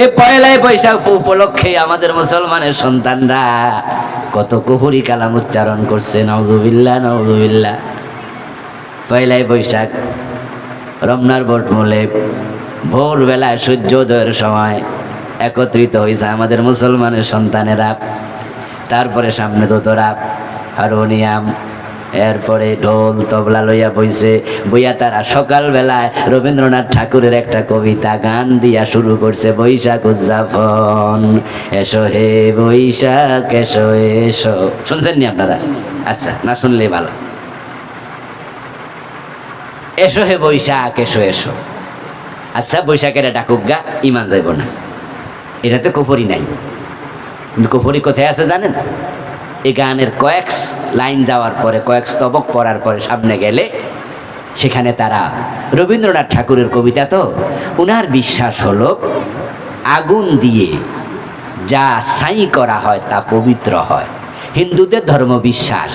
এ পয়লায় বৈশাখ উপলক্ষে আমাদের মুসলমানের সন্তানরা কত কুহুরি কালাম উচ্চারণ করছে নওজুবিল্লা নওজুবিল্লা পয়লাই বৈশাখ, রমনার বটমূলে ভোরবেলায় সূর্যোদয়ের সময় একত্রিত হয়েছে আমাদের মুসলমানের সন্তানেরা। তারপরে সামনে দোতরা, হারমোনিয়াম এরপরে ঢোল তবলা লইয়া বইছে। বইয়া তারা সকালবেলায় রবীন্দ্রনাথ ঠাকুরের একটা কবিতা গান দিয়া শুরু করছে, বৈশাখ উদযাপন। এসো হে বৈশাখ, এসো এসো। শুনছেন নি আপনারা? আচ্ছা না শুনলে ভালো। এসো হে বৈশাখ, এসো এসো। আচ্ছা বৈশাখের ডাকুক গা, ইমান যাইব না। এটাতে কুফরি নাই। কুফরি কোথায় আছে জানেন? এই গানের কয়েক লাইন যাওয়ার পরে কয়েক স্তবক পড়ার পরে সামনে গেলে সেখানে তারা রবীন্দ্রনাথ ঠাকুরের কবিতা তো, উনার বিশ্বাস হলো আগুন দিয়ে যা সাই করা হয় তা পবিত্র হয়। হিন্দুদের ধর্ম বিশ্বাস।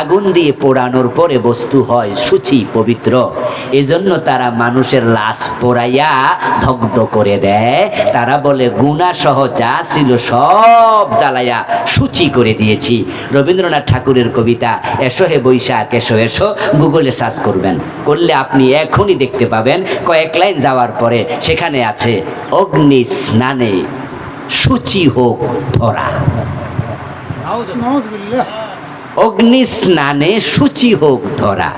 আগুন দিয়ে পোড়ানোর পরে বস্তু হয় সূচি পবিত্র। এজন্য তারা মানুষের লাশ পোড়াইয়া দগ্ধ করে দেয়। তারা বলে, গুণা সহ যা ছিল সব জ্বালাইয়া সূচি করে দিয়েছি। রবীন্দ্রনাথ ঠাকুরের কবিতা, এসো হে বৈশাখ, এসো এসো, গুগলে সার্চ করবেন। করলে আপনি এখনই দেখতে পাবেন, কয়েক লাইন যাওয়ার পরে সেখানে আছে, অগ্নি স্নানে সূচি হোক ধরা অগ্নি স্নানে সূচি হোক ধরা।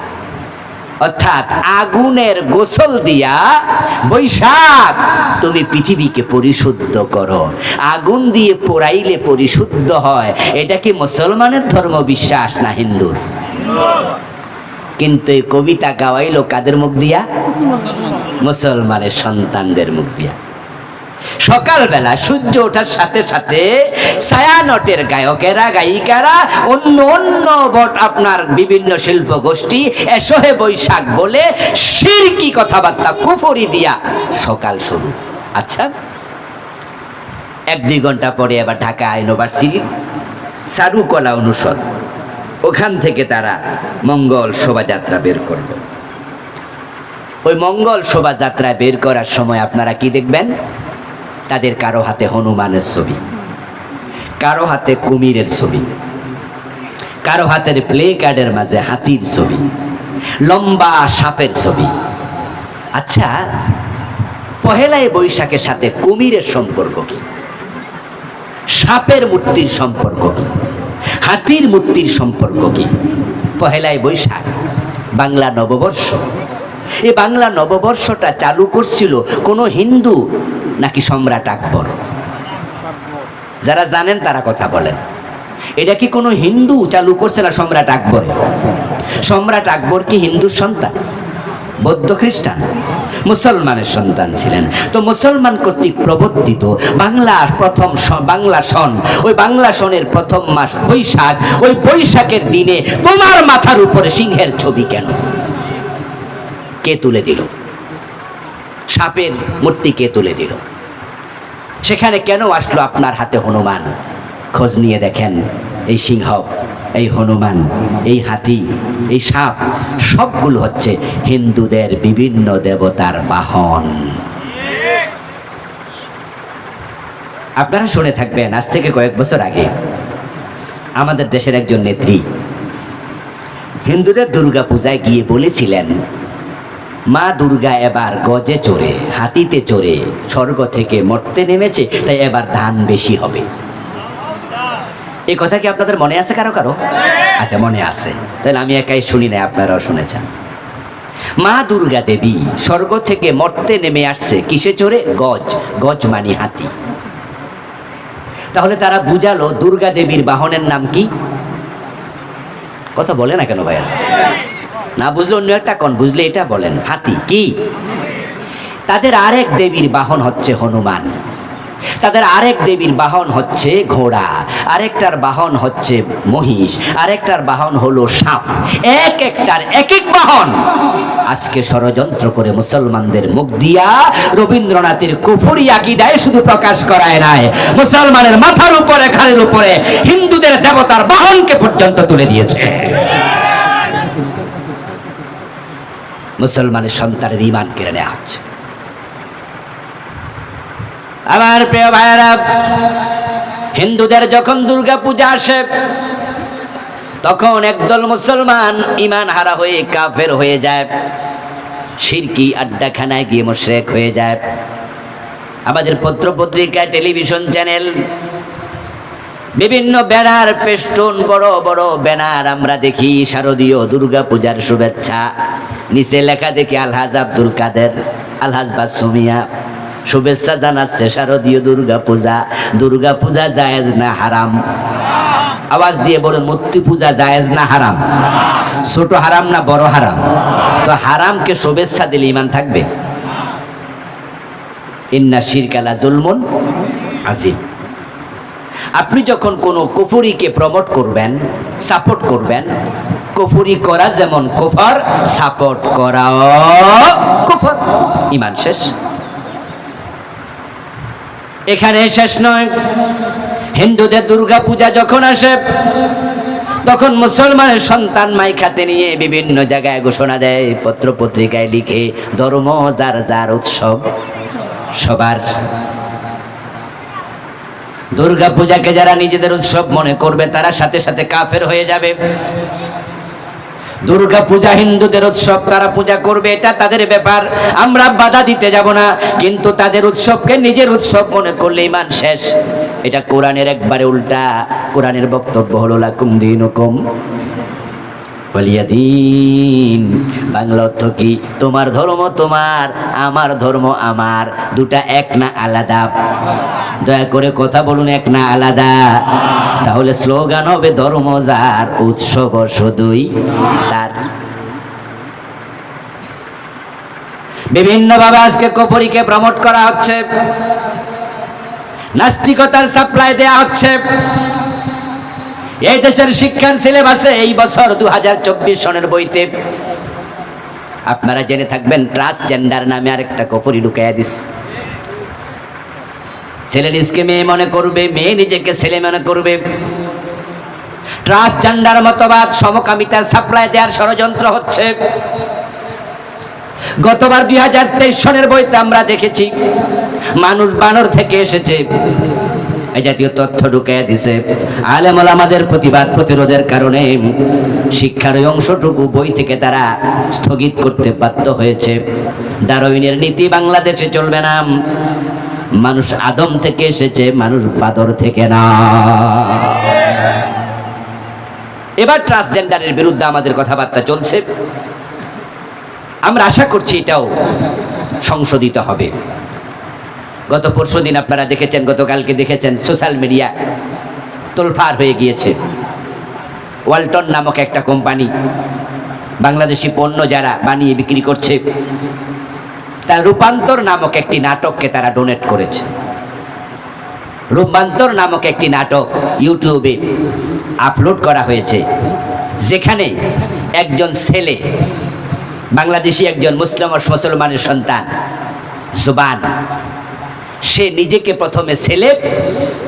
অর্থাৎ আগুনের গোসল দিয়া বৈশাখ তুমি পৃথিবীকে পরিশুদ্ধ করো। আগুন দিয়ে পোড়াইলে পরিশুদ্ধ হয়। এটা কি মুসলমানের ধর্ম বিশ্বাস না হিন্দুর? কিন্তু এই কবিতা গাওয়াইলো কাদের মুখ দিয়া? মুসলমানের সন্তানদের মুখ দিয়া। সকালবেলা সূর্য ওঠার সাথে সাথে ছায়ানটের গায়কেরা, গায়িকারা, অন্য অন্য বট আপনার বিভিন্ন শিল্প গোষ্ঠী এসহে বৈশাখ বলে সিরকি কথাবার্তা, কুফরি দিয়া সকাল শুরু। আচ্ছা এক দুই ঘণ্টা পরে আবার ঢাকা ইউনিভার্সিটির চারুকলা অনুষদ, ওখান থেকে তারা মঙ্গল শোভাযাত্রা বের করল। ওই মঙ্গল শোভাযাত্রা বের করার সময় আপনারা কি দেখবেন? তাদের কারও হাতে হনুমানের ছবি, কারও হাতে কুমিরের ছবি, কারও হাতের প্লে কার্ডের মাঝে হাতির ছবি, লম্বা সাপের ছবি। আচ্ছা পহেলায় বৈশাখের সাথে কুমিরের সম্পর্ক কি? সাপের মূর্তির সম্পর্ক কি? হাতির মূর্তির সম্পর্ক কি? পহেলায় বৈশাখ, বাংলা নববর্ষ। এই বাংলা নববর্ষটা চালু করছিল কোনো হিন্দু নাকি সম্রাট আকবর? যারা জানেন তারা কথা বলেন। এটা কি কোনো হিন্দু চালু করছে না সম্রাট আকবর? সম্রাট আকবর কি হিন্দুর সন্তান? বৌদ্ধ খ্রিস্টান? মুসলমানের সন্তান ছিলেন। তো মুসলমান কর্তৃক প্রবর্তিত বাংলার প্রথম বাংলা সন, ওই বাংলা সনের প্রথম মাস বৈশাখ, ওই বৈশাখের দিনে তোমার মাথার উপরে সিংহের ছবি কেন? কে তুলে দিল? সাপের মূর্তিকে তুলে দিল। সেখানে কেন আসলো আপনার হাতে হনুমান? খোঁজ নিয়ে দেখেন, এই সিংহ, এই হনুমান, এই হাতি, এই সাপ, সবগুলো হচ্ছে হিন্দুদের বিভিন্ন দেবতার বাহন। আপনারা শুনে থাকবেন, আজ থেকে কয়েক বছর আগে আমাদের দেশের একজন নেত্রী হিন্দুদের দুর্গা পূজায় গিয়ে বলেছিলেন মা দুর্গা এবার গজে চড়ে, হাতিতে চড়ে, স্বর্গ থেকে মরতে নেমেছে, তাই এবার ধান বেশি হবে। এই কথা কি আপনাদের মনে আছে কারও কারও? আচ্ছা মনে আছে। তাহলে আমি একাই শুনি না, আপনারাও শুনেছেন। মা দুর্গা দেবী, স্বর্গ থেকে মর্তে নেমে আসছে, কিসে চড়ে? গজ গজ মানি হাতি। তাহলে তারা বুঝালো, দুর্গা দেবীর বাহনের নাম কি? কথা বলে না কেন ভাইয়া? না বুঝলে অন্য একটা কন? বুঝলে এটা বলেন, হাতি, কি? তাদের আরেক দেবীর বাহন হচ্ছে হনুমান। তাদের আরেক দেবীর বাহন হচ্ছে ঘোড়া। আরেকটার বাহন হচ্ছে মহিষ। আরেকটার বাহন হলো সাপ। এক একটার এক এক বাহন। আজকে ষড়যন্ত্র করে মুসলমানদের মুখ দিয়া রবীন্দ্রনাথের কুফুরি আকিদায় শুধু প্রকাশ করায় নাই। মুসলমানের মাথার উপরে, খালের উপরে হিন্দুদের দেবতার বাহনকে পর্যন্ত তুলে দিয়েছে। মুসলমানের সন্তানের ইমান কেড়ে নেওয়া হচ্ছে। আমার প্রিয় ভাইয়েরা, হিন্দুদের যখন দুর্গা পূজা আসে, তখন একদল মুসলমান ইমান হারা হয়ে কাফের হয়ে যায়, সিরকি আড্ডাখানায় গিয়ে মোশরেক হয়ে যায়। আমাদের পত্র পত্রিকা টেলিভিশন চ্যানেল বিভিন্ন ব্যানার পেস্টুন বড় বড় ব্যানার আমরা দেখি, শারদীয় দুর্গা পূজার শুভেচ্ছা। নিচে লেখা দেখি, আলহাজ আব্দুল কাদের, আলহাজ বাসুমিয়া শুভেচ্ছা জানাচ্ছে শারদীয় দুর্গা পূজা দুর্গা পূজা জায়েজ না হারাম? আওয়াজ দিয়ে বলুন মূর্তি পূজা জায়েজ না হারাম? ছোট হারাম না বড় হারাম? তো হারামকে শুভেচ্ছা দিলে ইমান থাকবে? ইন্না শিরকালা জুলমুন আজিম। আপনি যখন কোনো কুফুরিকে প্রমোট করবেন সাপোর্ট করবেন, কুফুরি করা যেমন কুফর সাপোর্ট করাও কুফর। ইমান শেষ। এখানে শেষ নয়। হিন্দুদের দুর্গা পূজা যখন আসে, তখন মুসলমানের সন্তান মাই খাতে নিয়ে বিভিন্ন জায়গায় ঘোষণা দেয় পত্র পত্রিকায় লিখে, ধর্ম, যার যার উৎসব, সবার দুর্গা পূজাকে যারা নিজেদের উৎসব মনে করবে, তারা সাথে সাথে কাফের হয়ে যাবে। দুর্গা পূজা হিন্দুদের উৎসব, তারা পূজা করবে, এটা তাদের ব্যাপার। আমরা বাধা দিতে যাব না, কিন্তু তাদের উৎসবকে নিজের উৎসব মনে করলে ইমান শেষ। এটা কোরআনের একবারে উল্টা। কোরআনের বক্তব্য হলো, লাকুম দিন বাংলা অর্থ কি? তোমার ধর্ম তোমার, আমার ধর্ম আমার। দুটা এক না আলাদা। দয়া করে কথা বলুন এক না আলাদা। তাহলে স্লোগান হবে ধর্ম যার, উৎসব শুধুই তার। বিভিন্নভাবে আজকে কপরিকে প্রমোট করা হচ্ছে। নাস্তিকতার সাপ্লাই দেয়া হচ্ছে। এই দেশের শিক্ষার সিলেবাসে এই বছর দু হাজার চব্বিশ সনের বইতে আপনারা জেনে থাকবেন ট্রান্সজেন্ডার নামে আরেকটা কপরি ঢুকাইয়া দিস ছেলে নিজকে মেয়ে মনে করবে, মেয়ে নিজেকে ছেলে মনে করবে। ট্রান্সজেন্ডার মতবাদ সমকামিতার সাপ্লাই দেওয়ার ষড়যন্ত্র হচ্ছে। গতবার দুই হাজার তেইশ সনের বইতে আমরা দেখেছি, মানুষ বানর থেকে এসেছে। এই জাতীয় তথ্য ঢুকাইয়া দিছে। আলেমল আমাদের প্রতিবাদ প্রতিরোধের কারণে শিক্ষার অংশটুকু বই থেকে তারা স্থগিত করতে বাধ্য হয়েছে। ডারউইনের নীতি বাংলাদেশে চলবে না। মানুষ আদম থেকে এসেছে, মানুষ বাদর থেকে না। এবার ট্রান্সজেন্ডারের বিরুদ্ধে আমাদের কথাবার্তা চলছে। আমরা আশা করছি এটাও সংশোধিত হবে। গত পরশু দিন আপনারা দেখেছেন, গতকালকে দেখেছেন সোশ্যাল মিডিয়া তোলফার হয়ে গিয়েছে। ওয়ালটন নামক একটা কোম্পানি বাংলাদেশি পণ্য যারা বানিয়ে বিক্রি করছে তার রূপান্তর নামক একটি নাটককে তারা ডোনেট করেছে। রূপান্তর নামক একটি নাটক ইউটিউবে আপলোড করা হয়েছে, যেখানে একজন ছেলে, বাংলাদেশি একজন মুসলিম ও মুসলমানের সন্তান, জুবান সে নিজেকে প্রথমে ছেলে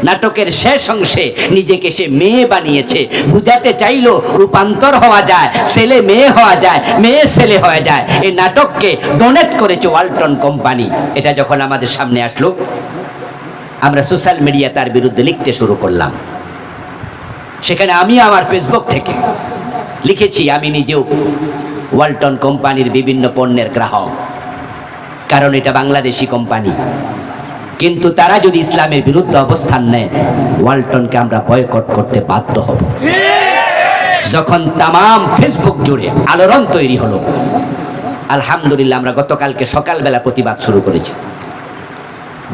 নাটকের শেষ অংশে নিজেকে সে মেয়ে বানিয়েছে। বুঝাতে চাইলো রূপান্তর হওয়া যায়, ছেলে মেয়ে হওয়া যায়, মেয়ে ছেলে হওয়া যায়। এই নাটককে ডোনেট করেছে ওয়ালটন কোম্পানি। এটা যখন আমাদের সামনে আসলো, আমরা সোশ্যাল মিডিয়া তার বিরুদ্ধে লিখতে শুরু করলাম। সেখানে আমি আমার ফেসবুক থেকে লিখেছি, আমি নিজেও ওয়ালটন কোম্পানির বিভিন্ন পণ্যের গ্রাহক। কারণ এটা বাংলাদেশি কোম্পানি। কিন্তু তারা যদি ইসলামের বিরুদ্ধে অবস্থান নেয়, ওয়ালটনকে আমরা বয়কট করতে বাধ্য হব। যখন তাম ফেসবুক জুড়ে আলোড়ন তৈরি হলো, আলহামদুলিল্লাহ আমরা গতকালকে সকালবেলা প্রতিবাদ শুরু করেছি।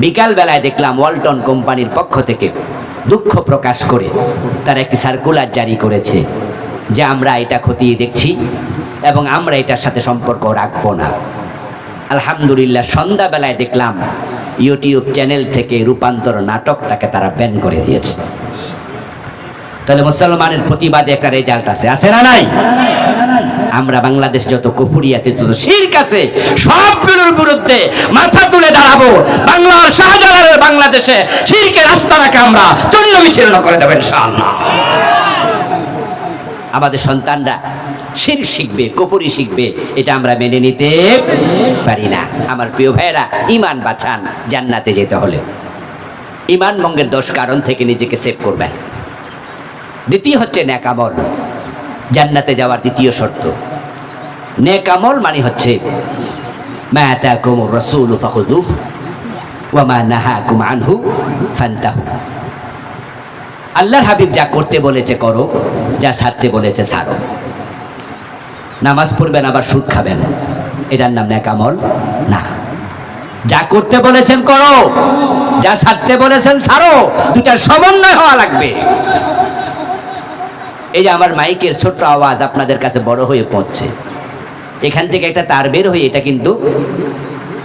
বিকাল বেলায় দেখলাম ওয়ালটন কোম্পানির পক্ষ থেকে দুঃখ প্রকাশ করে তারা একটি সার্কুলার জারি করেছে যে আমরা এটা খতিয়ে দেখছি এবং আমরা এটার সাথে সম্পর্ক রাখব না। আলহামদুলিল্লাহ, সন্ধ্যাবেলায় দেখলাম ইউটিউব চ্যানেল থেকে রূপান্তর নাটকটাকে তারা ব্যান করে দিয়েছে। তাহলে মুসলমানের প্রতিবাদে একটা রেজাল্ট আছে। আছে না নাই? আমরা বাংলাদেশ যত কুফুরি আছে তত শির কাছে সবগুলোর বিরুদ্ধে মাথা তুলে দাঁড়াবো। বাংলার শাহজালালের বাংলাদেশে শিরকে রাস্তাটাকে আমরা চন্ন বিচ্ছিন্ন করে দেবেন আমাদের সন্তানরা শির শিখবে, কপুরি শিখবে, এটা আমরা মেনে নিতে পারি না। আমার প্রিয় ভাইয়েরা ইমান বাঁচান, জান্নাতে যেতে হলে। ইমান ভঙ্গের দশ কারণ থেকে নিজেকে সেভ করবেন। দ্বিতীয় হচ্ছে ন্যাকামল। জান্নাতে যাওয়ার দ্বিতীয় শর্ত। নেকামল মানে হচ্ছে, মা আতাকুম রাসূল ফাখুযুহ ওয়া মা নাহাকুম আনহু ফান্তাহু। আল্লাহর হাবিব যা করতে বলেছে করো, যা ছাড়তে বলেছে ছাড়ো। নামাজ পড়বেন, আবার সুদ খাবেন। এটার নাম নেকামল না। যা করতে বলেছেন করো, যা ছাড়তে বলেছেন ছাড়ো দুটার সমন্বয় হওয়া লাগবে। এই যে আমার মাইকের ছোট্ট আওয়াজ আপনাদের কাছে বড় হয়ে পড়ছে। এখান থেকে একটা তার বের হয়ে এটা কিন্তু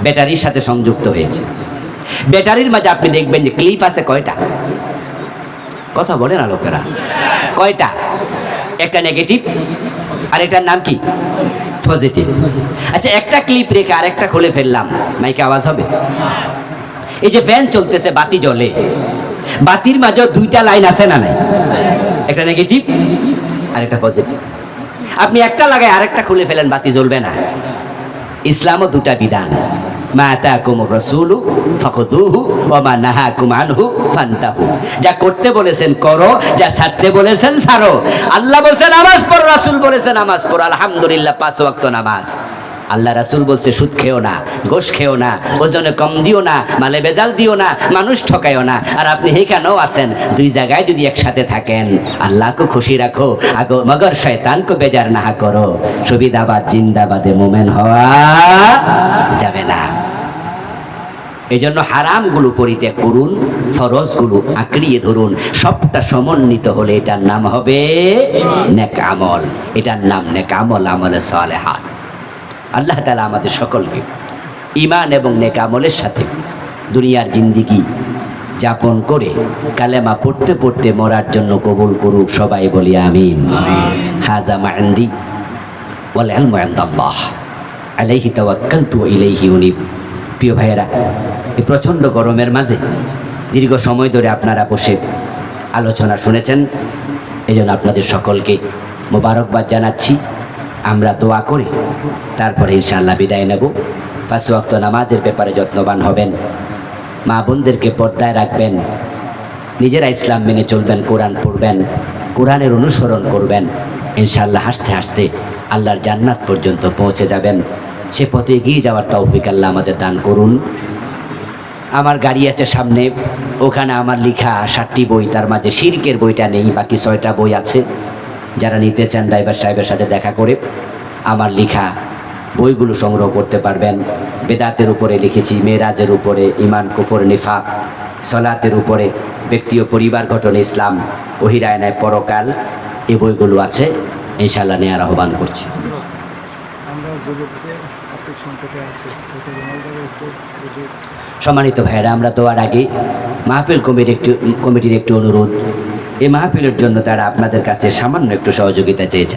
ব্যাটারির সাথে সংযুক্ত হয়েছে। ব্যাটারির মাঝে আপনি দেখবেন যে ক্লিপ আছে কয়টা? কথা বলেন না লোকেরা। কয়টা? একটা নেগেটিভ আর এটার নাম কি? পজিটিভ আচ্ছা একটা ক্লিপ রেখে আর একটা খুলে ফেললাম। মাইকে আওয়াজ হবে? এই যে ফ্যান চলতেছে বাতি জ্বলে। বাতির মাঝে দুইটা লাইন আছে না নাই? একটা নেগেটিভ আর একটা পজিটিভ আপনি একটা লাগায় আরেকটা খুলে ফেলেন, বাতি জ্বলবে না। ইসলামও দুটা বিধান। মা আতাকুম রাসূলু ফখদুহু ও মা নাহা আনহু ফান্তাহু। যা করতে বলেছেন করো, যা ছাড়তে বলেছেন ছাড়ো। আল্লাহ বলছেন, নামাজ পড়ো, রাসুল বলেছেন, নামাজ পড়ো। আলহামদুলিল্লাহ, পাঁচ ওয়াক্ত নামাজ। আল্লাহ রাসূল বলছে, সুদ খেও না, গোশ খেও না, ওজনে কম দিও না, মালে বেজাল দিও না, মানুষ ঠকায়ও না। আর আপনি হেখানেও আছেন, দুই জায়গায় যদি একসাথে থাকেন, আল্লাহকে খুশি রাখো, আগো মগর শয়তানকে বেজার না করো। সুবিধাবাদ, জিন্দাবাদে মোমেন হওয়া যাবে না। এই জন্য হারামগুলো পরিত্যাগ করুন, ফরজগুলো আঁকড়িয়ে ধরুন, সবটা সমন্বিত হলে এটার নাম হবে নেক আমল। এটার নাম নেক আমল, আমলে সালেহাত। আল্লাহ তালা আমাদের সকলকে ইমান এবং নেক আমলের সাথে দুনিয়ার জিন্দিগি যাপন করে কালেমা পড়তে পড়তে মরার জন্য কবুল করুক সবাই বলি আমিন। হাজা মান্দি ইলমু আলাইহি তাওয়াক্কালতু ওয়া ইলাইহি উনিব। প্রিয় ভাইয়েরা এই প্রচণ্ড গরমের মাঝে দীর্ঘ সময় ধরে আপনারা বসে আলোচনা শুনেছেন এই জন্য আপনাদের সকলকে মোবারকবাদ জানাচ্ছি। আমরা দোয়া করি। তারপরে ইনশাআল্লাহ বিদায় নেব। পাঁচ ওয়াক্ত নামাজের ব্যাপারে যত্নবান হবেন। মা বোনদেরকে পর্দায় রাখবেন। নিজেরা ইসলাম মেনে চলবেন, কোরআন পড়বেন, কোরআনের অনুসরণ করবেন। ইনশাআল্লাহ হাসতে হাসতে আল্লাহর জান্নাত পর্যন্ত পৌঁছে যাবেন। সে পথে এগিয়ে যাওয়ার তৌফিক আল্লাহ আমাদের দান করুন। আমার গাড়ি আছে সামনে। ওখানে আমার লেখা ষাটটি বই, তার মাঝে শিরকের বইটা নেই, বাকি ছয়টা বই আছে। যারা নিতে চান ড্রাইভার সাহেবের সাথে দেখা করে আমার লেখা বইগুলো সংগ্রহ করতে পারবেন। বেদাতের উপরে লিখেছি মেরাজের উপরে ইমান কুফর নিফাক সলাতের উপরে ব্যক্তি ও পরিবার গঠন ইসলাম ওহিরায়নায় পরকাল এই বইগুলো আছে। ইনশাল্লাহ নেওয়ার আহ্বান করছি। সম্মানিত ভাইয়েরা আমরা দেওয়ার আগে মাহফিল কমিটির একটু কমিটির একটু অনুরোধ। এই মাহফিলের জন্য তারা আপনাদের কাছে সামান্য একটু সহযোগিতা চেয়েছে।